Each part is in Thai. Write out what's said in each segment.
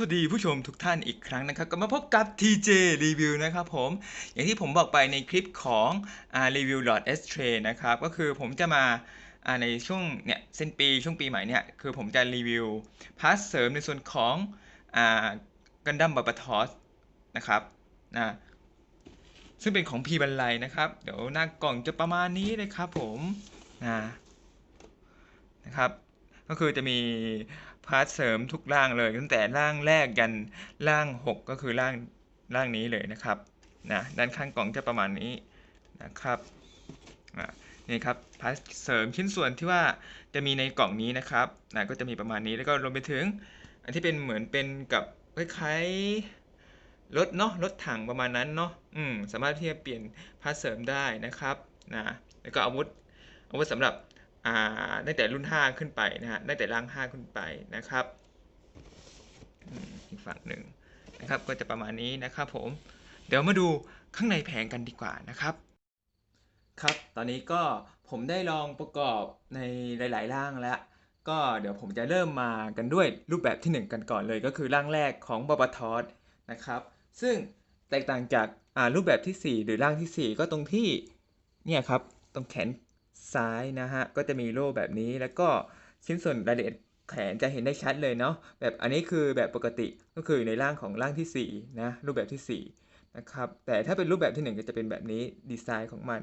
สวัสดีผู้ชมทุกท่านอีกครั้งนะครับก็มาพบกับ TJ Review นะครับผม อย่างที่ผมบอกไปในคลิปของอ่า Review Lord S Tray นะครับ ก็คือผมจะมาในช่วงเนี่ยสิ้นปีช่วงปีใหม่เนี่ย คือผมจะรีวิวพาร์ทเสริมในส่วนของกันดั้มบัปทอสนะครับนะซึ่งเป็นของพีบันไลนะครับ เดี๋ยวหน้ากล่องจะประมาณนี้เลยครับผมนะนะครับ ก็คือจะมี พาร์ทเสริมทุกร่างเลย ตั้งแต่ร่างแรกยันร่าง 6 ก็คือร่างร่างนี้เลยนะครับนะด้านข้างกล่องจะประมาณนี้นะครับนี่ครับพาร์ทเสริมชิ้นส่วนที่ว่าจะมีในกล่องนี้นะครับนะก็จะมีประมาณนี้แล้วก็รวมไปถึง อันที่เป็นเหมือนเป็นกับคล้ายๆรถเนาะรถถังประมาณนั้นเนาะอืมสามารถที่จะเปลี่ยนพาร์ทเสริมได้นะครับนะแล้วก็อาวุธอาวุธสำหรับ ตั้งแต่รุ่น 5 ขึ้นไปนะฮะตั้งแต่ร่าง 5 ขึ้นไปนะครับอีกฝั่งหนึ่งนะครับก็จะประมาณนี้นะครับผม เดี๋ยวมาดูข้างในแผงกันดีกว่านะครับ ครับ ตอนนี้ก็ผมได้ลองประกอบในหลาย ๆ ร่างแล้ว ก็เดี๋ยวผมจะเริ่มมากันด้วยรูปแบบที่ 1 กันก่อนเลยก็คือร่างแรกของบาบาทอสนะครับ ซึ่งแตกต่างจากรูปแบบที่ 4 หรือร่างที่ 4 ก็ตรงที่เนี่ยครับตรงแขน ซ้ายนะฮะ ก็จะมีโล่แบบนี้ แล้วก็ชิ้นส่วนรายละเอียดแขนจะเห็นได้ชัดเลยเนาะ แบบอันนี้คือแบบปกติ ก็คือในร่างของร่างที่4นะ รูปแบบที่4นะครับ แต่ถ้าเป็นรูปแบบที่ 1 ก็จะเป็นแบบนี้ ดีไซน์ของมัน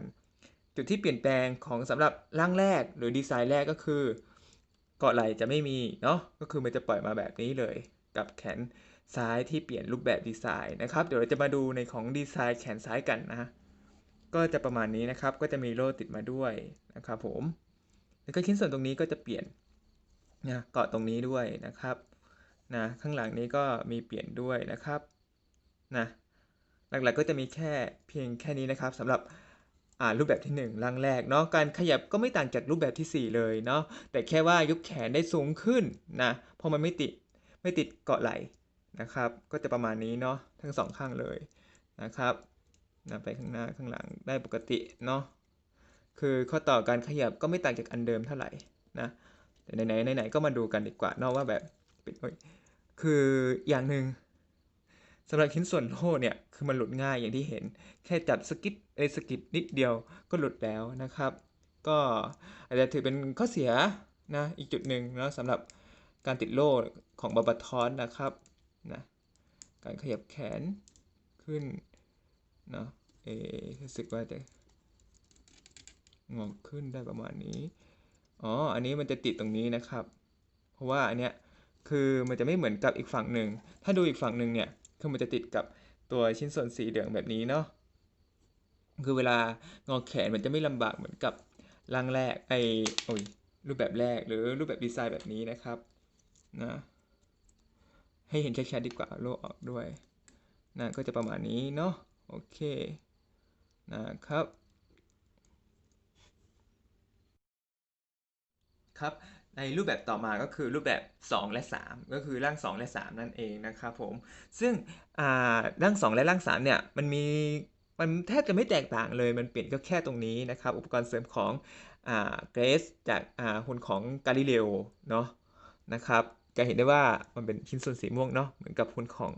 จุดที่เปลี่ยนแปลงของสำหรับร่างแรก หรือดีไซน์แรกก็คือ เกาะไหล่จะไม่มีเนาะ ก็คือมันจะปล่อยมาแบบนี้เลย กับแขนซ้ายที่เปลี่ยนรูปแบบดีไซน์นะครับ เดี๋ยวเราจะมาดูในของดีไซน์แขนซ้ายกันนะ ก็จะประมาณนี้นะครับ ก็จะมีโล่ติดมาด้วยนะครับผม แล้วก็ชิ้นส่วนตรงนี้ก็จะเปลี่ยนนะเกาะตรงนี้ด้วยนะครับนะข้างหลังนี้ก็มีเปลี่ยนด้วยนะครับนะหลักๆก็จะมีแค่เพียงแค่นี้นะครับสำหรับอ่ารูปแบบที่1ร่างแรกเนาะการขยับก็ไม่ต่างจากรูปแบบที่ 4 เลยเนาะแต่แค่ว่ายกแขนได้สูงขึ้นนะเพราะมันไม่ติดไม่ติดเกาะไหลนะครับ ก็จะประมาณนี้เนาะทั้งสองข้างเลยนะครับ นะไปข้างหน้าข้างหลังได้ปกติเนาะคือข้อต่อการขยับก็ไม่ต่างจากอันเดิมเท่าไหร่นะแต่ไหนๆไหนก็มาดูกันดีกว่าเนอกว่าแบบเป็นคืออย่างหนึ่งสำหรับชิ้นส่วนโล่เนี่ยคือมันหลุดง่ายอย่างที่เห็น แค่จับสกิดเอสกิดนิดเดียวก็หลุดแล้วนะครับ ก็อาจจะถือเป็นข้อเสียนะอีกจุดหนึ่งเนาะสำหรับการติดโล่ของบาบาทอนนะครับนะการขยับแขนขึ้น เนาะเอรู้สึกว่าจะงอกขึ้นได้ประมาณนี้ อ๋อ อันนี้มันจะติดตรงนี้นะครับ เพราะว่าอันเนี้ยคือมันจะไม่เหมือนกับอีกฝั่งหนึ่ง ถ้าดูอีกฝั่งหนึ่งเนี่ย คือมันจะติดกับตัวชิ้นส่วนสีเหลืองแบบนี้เนาะ คือเวลางอแขนมันจะไม่ลำบากเหมือนกับร่างแรกไอโอ้ยรูปแบบแรกหรือรูปแบบดีไซน์แบบนี้นะครับนะให้เห็นชัดๆดีกว่าโลออกด้วยนะก็จะประมาณนี้เนาะ โอเค นะครับ ครับในรูปแบบต่อมาก็คือรูปแบบ 2 และ 3 ก็คือร่าง 2 และ 3 นั่นเองนะครับผมซึ่งร่าง 2 และร่าง3เนี่ยมันมีมันแทบจะไม่แตกต่างเลยมันเปลี่ยนก็แค่ตรงนี้นะครับ อุปกรณ์เสริมของเกรสจากหุ่นของกาลิเลโอเนาะนะครับ จะเห็นได้ว่ามันเป็นชิ้นส่วนสีม่วงเนาะเหมือนกับหุ่นของ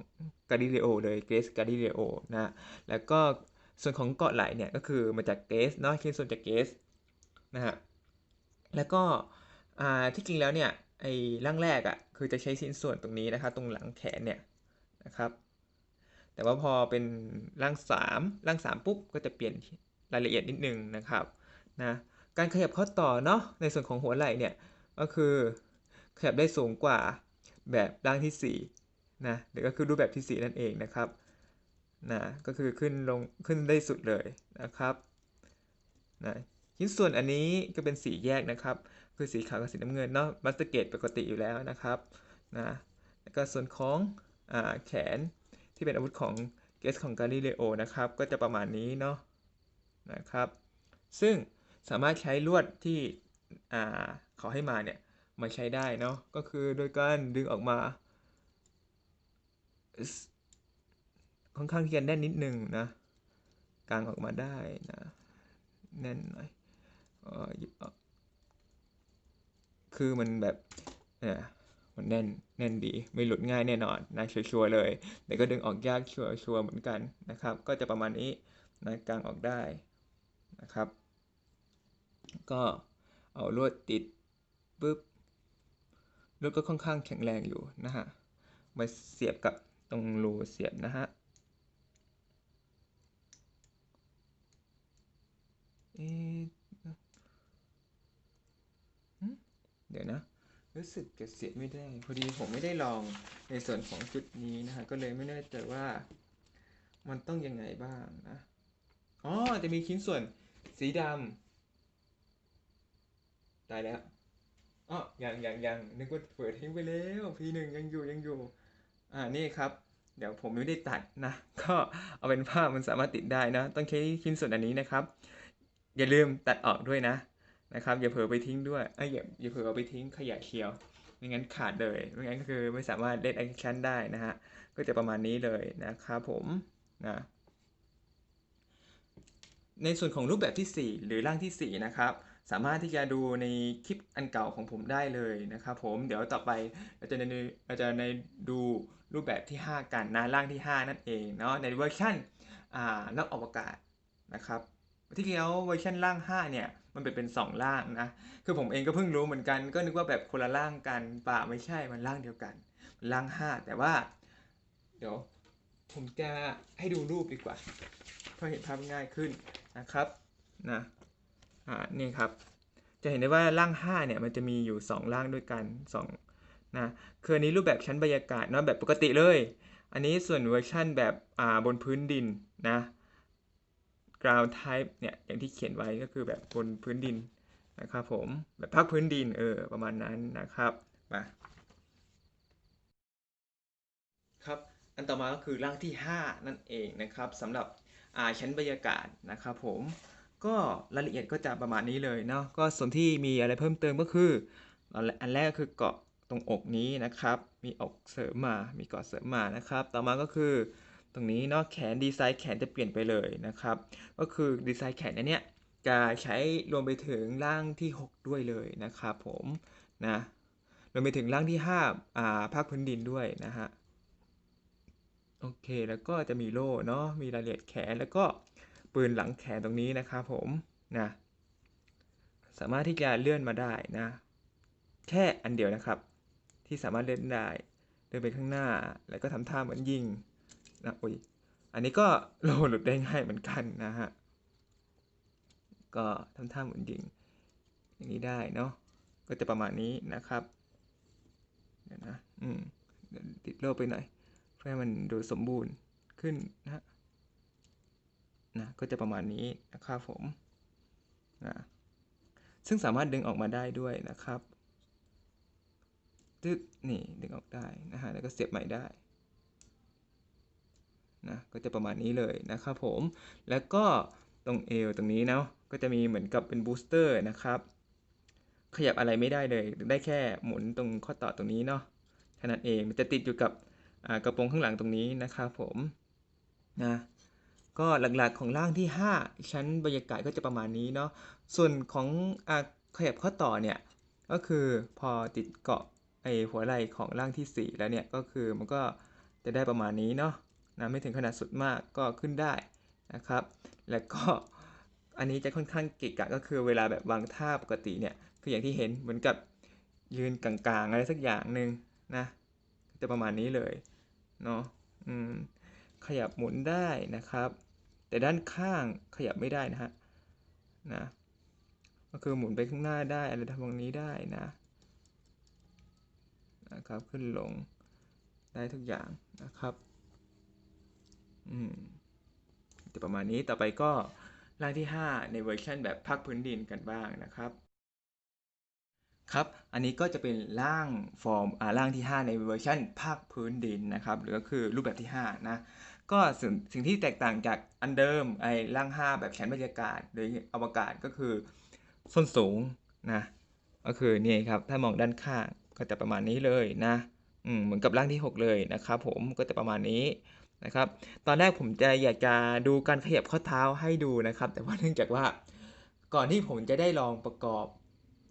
กาลิเลโอเลยเกรสกาลิเลโอนะแล้วก็ส่วนของเกาะไหลเนี่ยก็คือมาจากเกรสเนาะชิ้นส่วนจากเกรสนะฮะแล้วก็ที่จริงแล้วเนี่ยไอ้ร่างแรกอะ่ะคือจะใช้ชิ้นส่วนตรงนี้นะครับตรงหลังแขนเนี่ยนะครับ แต่ว่าพอเป็นร่าง3ร่าง3ปุ๊บก็จะเปลี่ยนรายละเอียดนิดนึงนะครับนะการขยับข้อต่อเนาะในส่วนของหัวไหล่เนี่ยก็คือ ขยับได้สูงกว่าแบบร่างที่4นะหรือก็คือรูปแบบที่ 4 นั่นเองนะครับนะก็คือขึ้นลงขึ้นได้สุดเลยนะครับนะชิ้นส่วนอันนี้ก็เป็นสีแยกนะครับ คือสีขาวกับสีน้ำเงินเนาะมัสเตอร์เกตปกติอยู่แล้วนะครับนะแล้วก็ส่วนของอ่าแขนที่เป็นอาวุธของเกสของกาลิเลโอนะครับก็จะประมาณนี้เนาะนะครับ ซึ่งสามารถใช้ลวดที่อ่าเขาให้มาเนี่ย มาใช้ได้เนาะก็คือโดยการดึงออกมา ค่อนข้างที่จะแน่นนิดนึงนะกางออกมาได้นะแน่นหน่อยออคือมันแบบเนี่ยมันแน่นแน่นดีไม่หลุดง่ายแน่นอนนะชัวร์เลย แต่ก็ดึงออกยากชัวร์ๆเหมือนกันนะครับ ก็จะประมาณนี้นะกางออกได้นะครับ ก็เอาลวดติดปุ๊บ ลวดก็ค่อนข้างแข็งแรงอยู่นะฮะมาเสียบกับตรงรูเสียบนะฮะเอเดี๋ยวนะ รู้สึกจะเสียบไม่ได้ พอดีผมไม่ได้ลองในส่วนของจุดนี้นะฮะ ก็เลยไม่แน่ใจว่ามันต้องยังไงบ้างนะ อ๋อ จะมีชิ้นส่วนสีดำได้แล้ว อ๋อยังยังยังนึกว่าเปิดทิ้งไปแล้วพีหนึ่งยังอยู่ยังอยู่ อ่านี่ครับ เดี๋ยวผมไม่ได้ตัดนะ ก็เอาเป็นภาพมันสามารถติดได้นะ ต้องใช้ชิ้นส่วนอันนี้นะครับ อย่าลืมตัดออกด้วยนะนะครับ อย่าเผลอไปทิ้งด้วยเอ้ยอย่าอย่าเผลอเอาไปทิ้งขยะเคียวไม่งั้นขาดเลยไม่งั้นก็คือไม่สามารถเล่นแอคชั่นได้นะฮะก็จะประมาณนี้เลยนะครับผมนะในส่วนของรูปแบบที่ 4 หรือร่างที่ 4 นะครับ สามารถที่จะดูในคลิปอันเก่าของผมได้เลยนะครับผมเดี๋ยวต่อไปเราจะในเราจะในดูรูปแบบที่ 5 กันนะร่างที่ 5 นั่นเองเนาะในเวอร์ชันอ่านอกอวกาศนะครับที่จริงแล้วเวอร์ชันร่าง 5 เนี่ย มันเป็นเป็น2ร่างนะ คือผมเองก็เพิ่งรู้เหมือนกัน ก็นึกว่าแบบคนละร่างกันป่าไม่ใช่ มันร่างเดียวกัน มันร่าง 5 แต่ว่า เดี๋ยว ผมจะให้ดูรูปดีกว่า เพื่อเห็นภาพง่ายขึ้นนะครับ นะ นี่ครับ จะเห็นได้ว่าร่าง5เนี่ยมันจะมีอยู่ 2 ร่างด้วยกัน2นะคืออันนี้รูปแบบชั้นบรรยากาศเนาะแบบปกติเลย อันนี้ส่วนเวอร์ชั่นแบบอ่าบนพื้นดินนะ ground type เนี่ยอย่างที่เขียนไว้ก็คือแบบบนพื้นดินนะครับผมแบบภาคพื้นดินเออประมาณนั้นนะครับมาครับอันต่อมาก็คือร่างที่ 5 นั่นเองนะครับสำหรับอ่าชั้นบรรยากาศนะครับผม ก็รายละเอียดก็จะประมาณนี้เลยเนาะก็ส่วนที่มีอะไรเพิ่มเติมก็คืออันแรกคือเกาะตรงอกนี้นะครับ มีอกเสริมมา มีเกาะเสริมมานะครับ ต่อมาก็คือตรงนี้เนาะแขนดีไซน์แขนจะเปลี่ยนไปเลยนะครับ ก็คือดีไซน์แขนอันเนี้ยจะใช้รวมไปถึงร่างที่ 6 ด้วยเลยนะครับผมนะรวมไปถึงร่างที่5อ่าภาคพื้นดินด้วยนะฮะโอเคแล้วก็จะมีโล่เนาะมีรายละเอียดแขนแล้วก็ ปืนหลังแขนตรงนี้นะครับผมนะสามารถที่จะเลื่อนมาได้นะ แค่อันเดียวนะครับ ที่สามารถเลื่อนได้เดินไปข้างหน้าแล้วก็ทำท่าเหมือนยิงนะอุ้ยอันนี้ก็โลหลุดได้ง่ายเหมือนกันนะฮะก็ทำท่าเหมือนยิง อย่างนี้ได้เนาะก็จะประมาณนี้นะครับเดี๋ยวนะอืมติดโล่ไปหน่อยเพื่อให้มันดูสมบูรณ์ขึ้นนะฮะ นะก็จะประมาณนี้นะครับผมนะซึ่งสามารถดึงออกมาได้ด้วยนะครับตึ๊ดนี่ดึงออกได้นะฮะแล้วก็เสียบใหม่ได้นะก็จะประมาณนี้เลยนะครับผมแล้วก็ตรงเอวตรงนี้เนาะก็จะมีเหมือนกับเป็นบูสเตอร์นะครับขยับอะไรไม่ได้เลย ได้แค่หมุนตรงข้อต่อตรงนี้เนาะแค่นั้นเองมันจะติดอยู่กับกระโปรงข้างหลังตรงนี้นะครับผมนะ ก็หลักๆของร่างที่ 5 ชั้นบรรยากาศก็จะประมาณนี้เนาะส่วนของอขยับข้อต่อเนี่ยก็คือพอติดเกาะไอหัวไหล่ของร่างที่ 4 แล้วเนี่ยก็คือมันก็จะได้ประมาณนี้เนาะนะไม่ถึงขนาดสุดมากก็ขึ้นได้นะครับ แล้วก็อันนี้จะค่อนข้างเกะกะก็คือเวลาแบบวางท่าปกติเนี่ยคืออย่างที่เห็นเหมือนกับยืนกลางๆอะไรสักอย่างหนึ่งนะจะประมาณนี้เลยเนาะขยับหมุนได้นะครับ แต่ด้านข้างขยับไม่ได้นะฮะนะก็คือหมุนไปข้างหน้าได้อะไรทำตรงนี้ได้นะนะครับขึ้นลงได้ทุกอย่างนะครับอืมจะประมาณนี้ต่อไปก็ร่างที่ 5 ในเวอร์ชันแบบภาคพื้นดินกันบ้างนะครับ ครับ อันนี้ก็จะเป็นร่างฟอร์มอ่าร่างที่ 5 ในเวอร์ชันภาคพื้นดินนะครับ หรือก็คือรูปแบบที่5นะ ก็สิ่งสิ่งที่แตกต่างจากอันเดิมไอ้ร่าง5แบบชั้นบรรยากาศหรืออวกาศก็คือส้นสูงนะก็คือนี่ครับถ้ามองด้านข้างก็จะประมาณนี้เลยนะอืมเหมือนกับร่างที่ 6 เลยนะครับผมก็จะประมาณนี้นะครับตอนแรกผมจะอยากจะดูการขยับข้อเท้าให้ดูนะครับ แต่ว่าเนื่องจากว่าก่อนที่ผมจะได้ลองประกอบ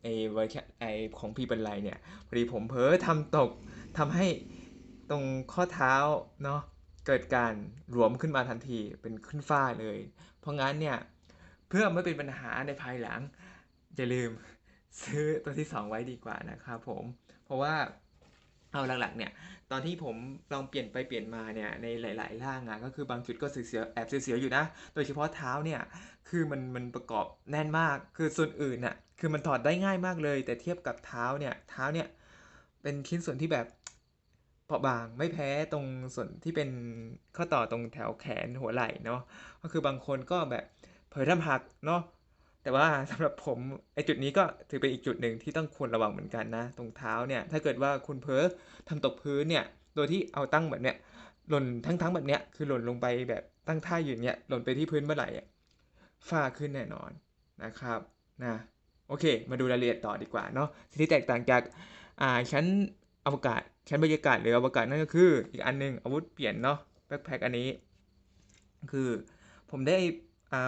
ไอไอเวอร์ชันไอของพี่บรรลัยเนี่ยพอดีผมเพ้อทำตกทำให้ตรงข้อเท้าเนาะ เกิดการหลวมขึ้นมาทันทีเป็นขึ้นฝ้าเลย เพราะงั้นเนี่ยเพื่อไม่เป็นปัญหาในภายหลัง อย่าลืมซื้อตัวที่ 2 ไว้ดีกว่านะครับผม เพราะว่าเอาหลักๆเนี่ยตอนที่ผมลองเปลี่ยนไปเปลี่ยนมาเนี่ยในหลาย ๆ ร่างอะก็คือบางจุดก็เสียวๆแอบเสียวๆอยู่นะ โดยเฉพาะเท้าเนี่ยคือมันมันประกอบแน่นมากคือส่วนอื่นน่ะคือมันถอดได้ง่ายมากเลย แต่เทียบกับเท้าเนี่ยเท้าเนี่ยเป็นชิ้นส่วนที่แบบ เปราะบางไม่แพ้ตรงส่วนที่เป็นข้อต่อตรงแถวแขนหัวไหล่เนาะก็คือบางคนก็แบบเผลอทำหักเนาะแต่ว่าสำหรับผมไอจุดนี้ก็ถือเป็นอีกจุดหนึ่งที่ต้องควรระวังเหมือนกันนะ ตรงเท้าเนี่ยถ้าเกิดว่าคุณเพ้อทำตกพื้นเนี่ยโดยที่เอาตั้งแบบเนี้ยหล่นทั้งๆแบบเนี้ยคือหล่นลงไปแบบตั้งท่าอยู่เนี้ยหล่นไปที่พื้นเมื่อไหร่ฝ้าขึ้นแน่นอนนะครับนะโอเค มาดูรายละเอียดต่อดีกว่าเนาะสิ่งที่แตกต่างจากอ่าชั้น อวกาศชั้นบรรยากาศหรืออวกาศนั่นก็คืออีกอันหนึงอาวุธเปลี่ยนเนาะแบ็คแพคอันนี้ คือผมได้เอา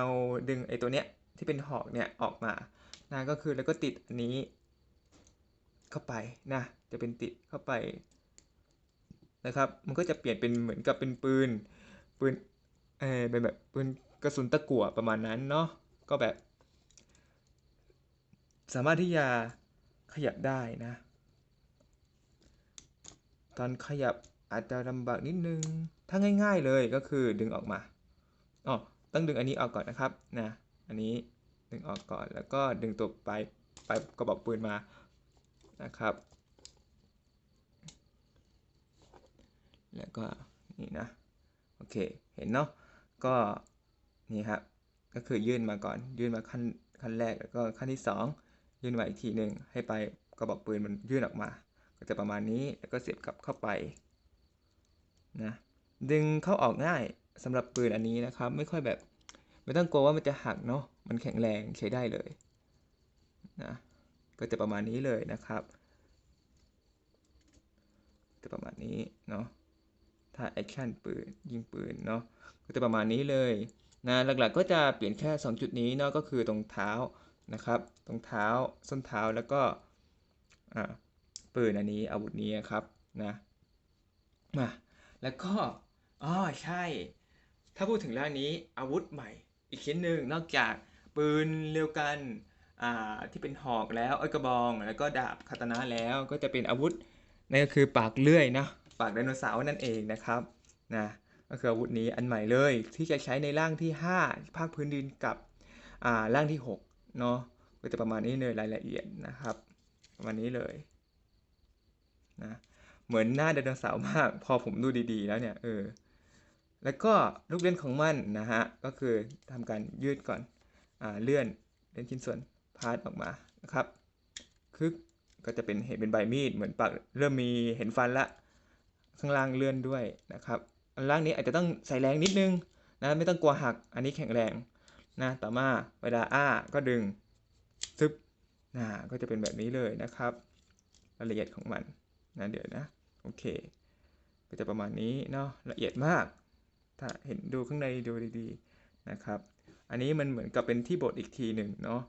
ดึงไอ้ตัวเนี้ยที่เป็นหอกเนี่ยออกมานะก็คือแล้วก็ติดอันนี้ เข้าไปนะจะเป็นติดเข้าไปนะครับมันก็จะเปลี่ยนเป็นเหมือนกับเป็นปืนปืนเออเป็นแบบปืนกระสุนตะกั่วประมาณนั้นเนาะก็แบบ สามารถที่จะขยับได้นะ ตอนขยับอาจจะลำบากนิดนึง ถ้าง่าย ๆเลยก็คือดึงออกมาอ๋อต้องดึงอันนี้ออกก่อนนะครับนะอันนี้ดึงออกก่อนแล้วก็ดึงตัวไปลายปกระบอกปืนมานะครับ แล้วก็นี่นะโอเคเห็นเนาะก็นี่ครับก็คือยื่นมาก่อน ยื่นมาขั้นขั้นแรกแล้วก็ขั้นที่ 2 ยื่นมาอีกทีหนึ่งให้ไปกระบอกปืนมันยื่นออกมา ก็จะประมาณนี้แล้วก็เสียบกลับเข้าไปนะดึงเข้าออกง่ายสำหรับปืนอันนี้นะครับ ไม่ค่อยแบบ ไม่ต้องกลัวว่ามันจะหักเนาะมันแข็งแรงใช้ได้เลยนะก็จะประมาณนี้เลยนะครับ จะประมาณนี้เนาะถ้าแอคชั่นปืนยิงปืนเนาะก็จะประมาณนี้เลยนะหลักๆก็จะเปลี่ยนแค่ 2 จุดนี้เนาะก็คือตรงเท้านะครับ ตรงเท้าส้นเท้าแล้วก็อ่า ปืนอันนี้อาวุธนี้ครับนะมาแล้วก็อ๋อใช่ ถ้าพูดถึงเรื่องนี้อาวุธใหม่ อีกชิ้นหนึ่งนอกจากปืนเร็วกันอ่าที่เป็นหอกแล้วเอ้ยกระบอง แล้วก็ดาบคาตานะแล้วก็จะเป็นอาวุธนั่นก็คือปากเลื่อยนะปากไดโนเสาร์นั่นเองนะครับนะก็คืออาวุธนี้อันใหม่เลยที่จะใช้ในร่างที่ 5 ภาคพื้นดินกับอ่าร่างที่6เนาะก็จะประมาณนี้เลยรายละเอียดนะครับ ประมาณนี้เลย นะเหมือนหน้าไดโนเสาร์มาก พอผมดูดีๆ แล้วเนี่ยเออแล้วก็ลูกเล่นของมันนะฮะก็คือทำการยืดก่อนอ่าเลื่อนเลื่อนชิ้นส่วนพาร์ทออกมานะครับคือก็จะเป็นเห็นเป็นใบมีดเหมือนปากเริ่มมีเห็นฟันละข้างล่างเลื่อนด้วยนะครับอันล่างนี้อาจจะต้องใส่แรงนิดนึงนะไม่ต้องกลัวหักอันนี้แข็งแรงนะต่อมาเวลาอ้าก็ดึงซึบนะก็จะเป็นแบบนี้เลยนะครับรายละเอียดของมัน นะเดี๋ยวนะ โอเค ก็จะประมาณนี้เนาะละเอียดมาก ถ้าเห็นดูข้างในดูดีๆนะครับ อันนี้มันเหมือนกับเป็นที่บดอีกทีหนึ่งเนาะ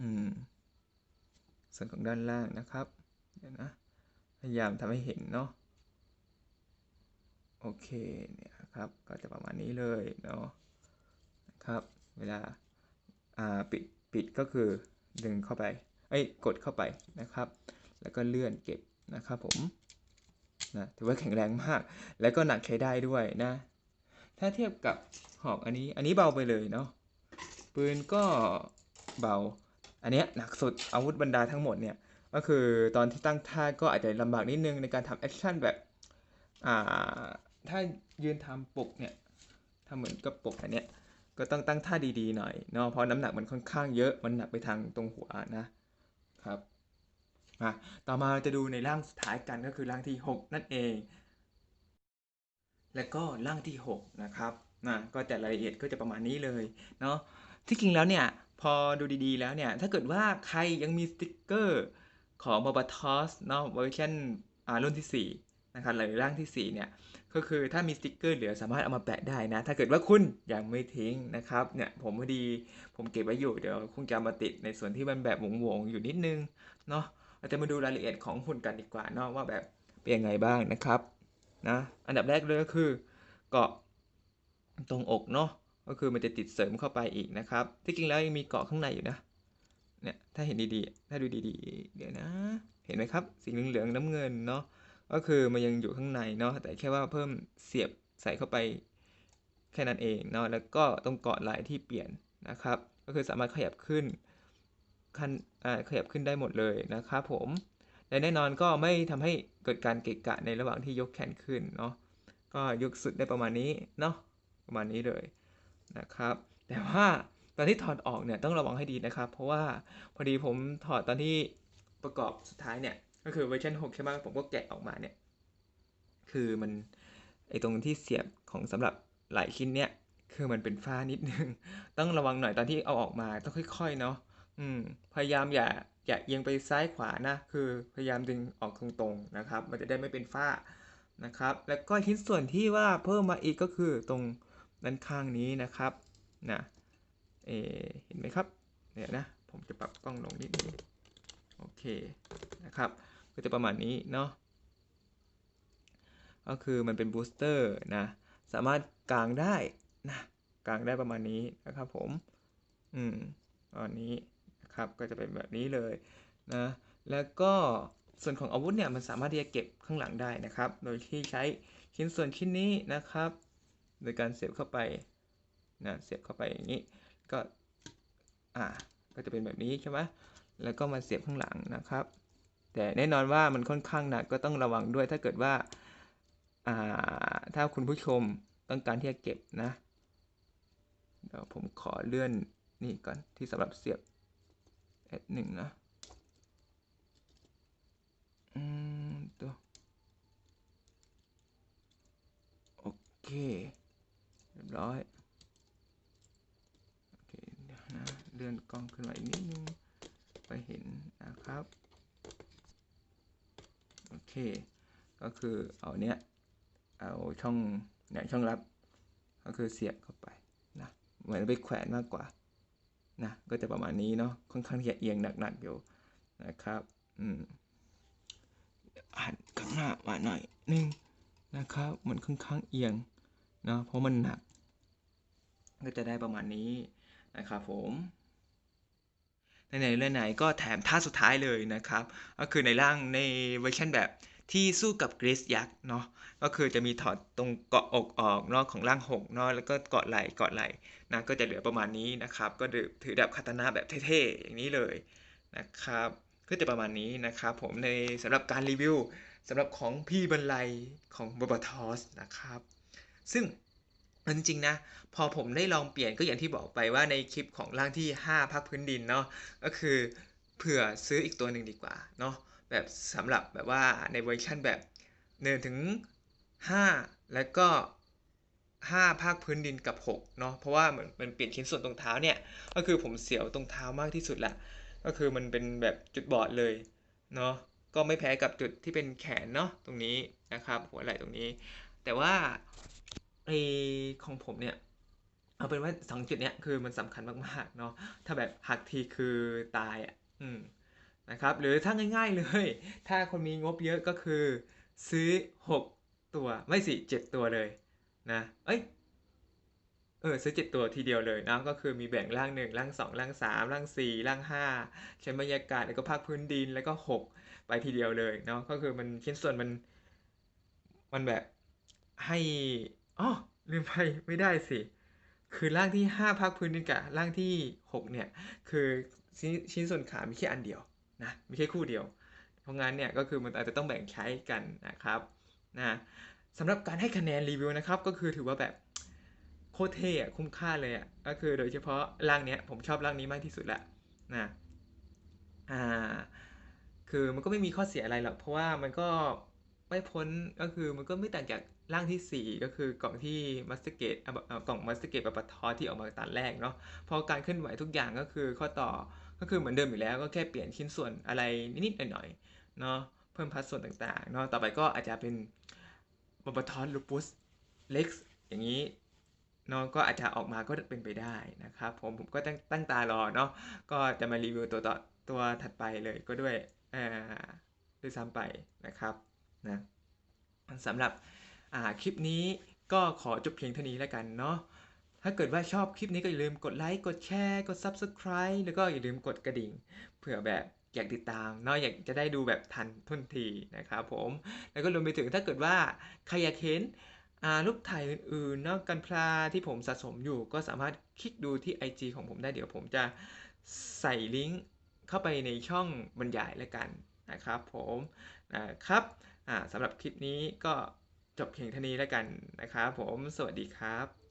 อืมส่วนของด้านล่างนะครับเดี๋ยวนะพยายามทำให้เห็นเนาะโอเคเนี่ยครับก็จะประมาณนี้เลยเนาะนะครับ เวลาอ่าปิดปิดก็คือดึงเข้าไปเอ้ยกดเข้าไปนะครับ แล้วก็เลื่อนเก็บ นะครับผมนะถือว่าแข็งแรงมาก แล้วก็หนักใช้ได้ด้วยนะ ถ้าเทียบกับหอกอันนี้ อันนี้เบาไปเลยเนาะ ปืนก็เบา อันเนี้ยหนักสุดอาวุธบรรดาทั้งหมดเนี่ย ก็คือตอนที่ตั้งท่าก็อาจจะลำบากนิดนึงในการทำแอคชั่นแบบ อ่า ถ้ายืนทำปกเนี่ยทำเหมือนกับปกอันเนี้ย ก็ต้องตั้งท่าดีๆหน่อยเนาะ เพราะน้ำหนักมันค่อนข้างเยอะ มันหนักไปทางตรงหัวนะครับ มาต่อมาจะดูในร่างสุดท้ายกันก็คือร่างที่ 6 นั่นเอง แล้วก็ร่างที่ 6 นะครับนะก็แต่รายละเอียดก็จะประมาณนี้เลยเนาะที่จริงแล้วเนี่ยพอดูดีๆแล้วเนี่ยถ้าเกิดว่าใครยังมีสติกเกอร์ของ b a b a t o s เนาะเวอร์ชันอ่ารุ่นที่นะครับหรือร่างที่ 4 เนี่ยก็คือถ้ามีสติกเกอร์เหลือสามารถเอามาแปะได้นะ ถ้าเกิดว่าคุณยังไม่ทิ้งนะครับเนี่ยผมพอดีผมเก็บไว้อยู่เดี๋ยวคงจะมาติดในส่วนที่มันแบบวงๆอยู่นิดนึงเนาะ เราจะมาดูรายละเอียดของหุ่นกันดีกว่าเนาะว่าแบบเป็นยังไงบ้างนะครับนะอันดับแรกเลยก็คือเกาะตรงอกเนาะก็คือมันจะติดเสริมเข้าไปอีกนะครับที่จริงแล้วยังมีเกาะข้างในอยู่นะเนี่ยถ้าเห็นดีๆ ถ้าดูดีๆ เดี๋ยวนะ เห็นไหมครับสีเหลืองๆน้ำเงินเนาะก็คือมันยังอยู่ข้างในเนาะแต่แค่ว่าเพิ่มเสียบใส่เข้าไปแค่นั้นเองเนาะแล้วก็ตรงเกาะลายที่เปลี่ยนนะครับ ก็คือสามารถขยับขึ้น คันขยับขึ้นได้หมดเลยนะครับผมและแน่นอนก็ไม่ทำให้เกิดการเกะกะในระหว่างที่ยกแขนขึ้นเนาะก็ยกสุดได้ประมาณนี้เนาะประมาณนี้เลยนะครับ แต่ว่าตอนที่ถอดออกเนี่ยต้องระวังให้ดีนะครับ เพราะว่าพอดีผมถอดตอนที่ประกอบสุดท้ายเนี่ยก็คือเวอร์ชัน6ใช่ไหมผมก็แกะออกมาเนี่ยคือมันไอตรงที่เสียบของสำหรับหลายชิ้นเนี่ยคือมันเป็นฝ้านิดนึง ต้องระวังหน่อยตอนที่เอาออกมาต้องค่อยๆเนาะ อืม พยายามอย่าอย่าเอียงไปซ้ายขวานะ คือพยายามดึงออกตรงๆนะครับ มันจะได้ไม่เป็นฝ้านะครับ แล้วก็ชิ้นส่วนที่ว่าเพิ่มมาอีกก็คือตรงด้านข้างนี้นะครับนะเอเห็นไหมครับเนี่ยนะผมจะปรับกล้องลงนิดนึงโอเคนะครับ ก็จะประมาณนี้เนาะก็คือมันเป็นบูสเตอร์นะสามารถกางได้นะกางได้ประมาณนี้นะครับผม อืมตอนนี้ นะครับก็จะเป็นแบบนี้เลยนะแล้วก็ส่วนของอาวุธเนี่ยมันสามารถที่จะเก็บข้างหลังได้นะครับ โดยที่ใช้ชิ้นส่วนชิ้นนี้นะครับ โดยการเสียบเข้าไปนะเสียบเข้าไปอย่างนี้ก็อ่าก็จะเป็นแบบนี้ใช่ไหมแล้วก็มาเสียบข้างหลังนะครับ แต่แน่นอนว่ามันค่อนข้างหนักก็ต้องระวังด้วยถ้าเกิดว่าอ่าถ้าคุณผู้ชมต้องการที่จะเก็บนะเดี๋ยวผมขอเลื่อนนี่ก่อนที่สำหรับเสียบ S1 นะอืมตัวโอเคเรียบร้อยโอเคเดี๋ยวนะเลื่อนกล้องขึ้นมาอีกนิดนึงไปเห็นนะครับโอเค ก็คือเอาเนี้ยเอาช่องเนี่ยช่องรับ ก็คือเสียบเข้าไปนะเหมือนไปแขวนมากกว่า นะก็จะประมาณนี้เนาะค่อนข้างที่จะเอียงหนักๆอยู่นะครับอืมหันข้างหน้ามาหน่อยนึงนะครับมันค่อนข้างเอียงเนาะเพราะมันหนัก ก็จะได้ประมาณนี้นะครับผมไหนเรื่องไหนก็แถมท่าสุดท้ายเลยนะครับ ก็คือในร่างในเวอร์ชันแบบ ที่สู้กับกรีซยักษ์เนาะก็คือจะมีถอดตรงเกาะอกออกนาะของร่างหกเนาะแล้วก็เกาะไหล่เกาะไหล่นะก็จะเหลือประมาณนี้นะครับ ก็ถือดาบคาตานะแบบเท่ๆอย่างนี้เลยนะครับก็จะประมาณนี้นะครับผมในสำหรับการรีวิวสำหรับของพี่บรรลัยของบ b บทอสนะครับ ซึ่งจริงๆนะ พอผมได้ลองเปลี่ยนก็อย่างที่บอกไปว่าในคลิปของร่างที่ 5 ภาคพื้นดินเนาะก็คือเผื่อซื้ออีกตัวหนึ่งดีกว่าเนาะ แบบสำหรับแบบว่าในเวอร์ชันแบบ1ถึง 5 แล้วก็ 5 ภาคพื้นดินกับ 6 เนาะเพราะว่าเหมือนมันเปลี่ยนชิ้นส่วนตรงเท้าเนี่ย ก็คือผมเสียวตรงเท้ามากที่สุดละก็คือมันเป็นแบบจุดบอดเลยเนาะก็ไม่แพ้กับจุดที่เป็นแขนเนาะตรงนี้นะครับ หัวไหล่ตรงนี้ แต่ว่าไอของผมเนี่ยเอาเป็นว่าสองจุดเนี้ยคือมันสำคัญมากๆเนาะถ้าแบบหักทีคือตายอะ อืม นะครับหรือถ้าง่ายๆเลย ถ้าคนมีงบเยอะก็คือ ซื้อ 6 ตัวไม่สิ7ตัวเลยนะเอ้ยเออซื้อ 7 ตัวทีเดียวเลยนะก็คือมีแบ่งร่าง 1 ร่าง 2 ร่าง 3 ร่าง 4 ร่าง5ใช้บรรยากาศแล้วก็ภาคพื้นดินแล้วก็ 6 ไปทีเดียวเลยเนาะก็คือมันชิ้นส่วนมันมันแบบให้อ๋อลืมไปไม่ได้สิคือร่างที่ 5 ภาคพื้นดินกับร่างที่ 6 เนี่ย คือชิ้นส่วนขามีแค่อันเดียว นะมีแค่คู่เดียว เพราะงั้นเนี่ยก็คือมันอาจจะต้องแบ่งใช้กันนะครับนะสำหรับการให้คะแนนรีวิวนะครับก็คือถือว่าแบบโคตรเท่อะคุ้มค่าเลยอะก็คือโดยเฉพาะร่างเนี้ยผมชอบร่างนี้มากที่สุดละนะอ่าคือมันก็ไม่มีข้อเสียอะไรหรอกเพราะว่ามันก็ไม่พ้นก็คือมันก็ไม่ต่างจากร่างที่ 4 ก็คือกล่องที่มัสเตเกตกล่องมัสเตเกตปะทอที่ออกมาตอนแรกเนาะพราะการเคลื่อนไหวทุกอย่างก็คือข้อต่อ ก็คือเหมือนเดิมอยู่แล้วก็แค่เปลี่ยนชิ้นส่วนอะไรนิดๆหน่อยๆเนาะเพิ่มพัดส่วนต่างๆเนาะต่อไปก็อาจจะเป็นบอบทอนลูปุสเล็กอย่างนี้เนาะก็อาจจะออกมาก็เป็นไปได้นะครับผมผมก็ตั้งตั้งตารอเนาะก็จะมารีวิวตัวต่อตัวถัดไปเลยก็ด้วยอ่าด้วยซ้ำไปนะครับนะสำหรับอ่าคลิปนี้ก็ขอจบเพียงเท่านี้แล้วกันเนาะ ถ้าเกิดว่าชอบคลิปนี้ก็อย่าลืมกดไลค์ กดแชร์ กด Subscribe แล้วก็อย่าลืมกดกระดิ่ง เผื่อแบบอยากติดตามเนาะอยากจะได้ดูแบบทันทุนทีนะครับผม แล้วก็รวมไปถึงถ้าเกิดว่าใครอยากเห็นรูปถ่ายอื่นๆนาะกันพลาที่ผมสะสมอยู่ ก็สามารถคลิกดูที่ IG ของผมได้เดี๋ยวผมจะใส่ลิงก์เข้าไปในช่องบรรยายแล้วกันนะครับผมนะครับสำหรับคลิปนี้ก็จบเพียงเท่านี้แล้วกันนะครับผมสวัสดีครับ